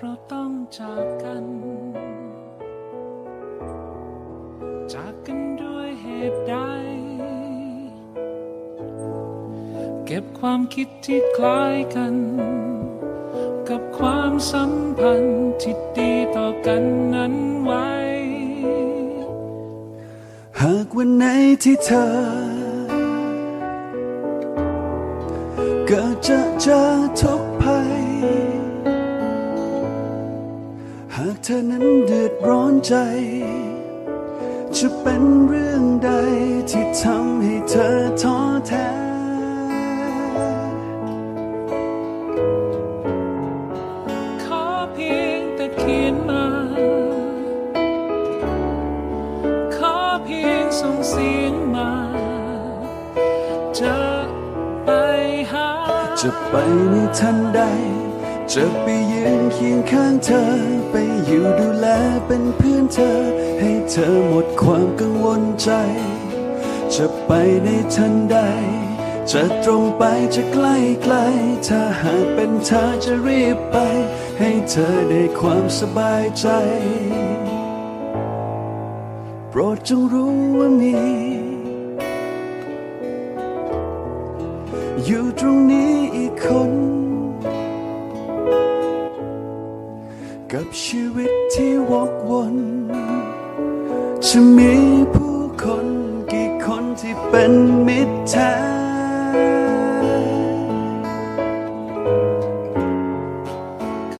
เราต้องจากกัน จากกันด้วยเหตุใด เก็บความคิดที่คล้ายกัน กับความสัมพันธ์ที่ดีต่อกันนั้นไว้ หากวันไหนที่เธอ เกิดจะเจอทุกภ หากเธอนั้นเดือดร้อนใจ จะเป็นเรื่องใดที่ทำให้เธอท้อแท้ ขอเพียงแต่เขียนมา ขอเพียงส่งเสียงมา จะไปหา จะไปในทันใด จะไปยืนเคียงข้างเธอ ไปอยู่ดูแลเป็นเพื่อนเธอ ให้เธอหมดความกังวลใจ จะไปในทันใด จะตรงไปจะใกล้ไกล ถ้าหากเป็นเธอจะรีบไป ให้เธอได้ความสบายใจ โปรดจงรู้ว่ามี อยู่ตรงนี้อีกคน กับชีวิตที่วกวนจะมีผู้คนกี่คนที่เป็นมิตรแท้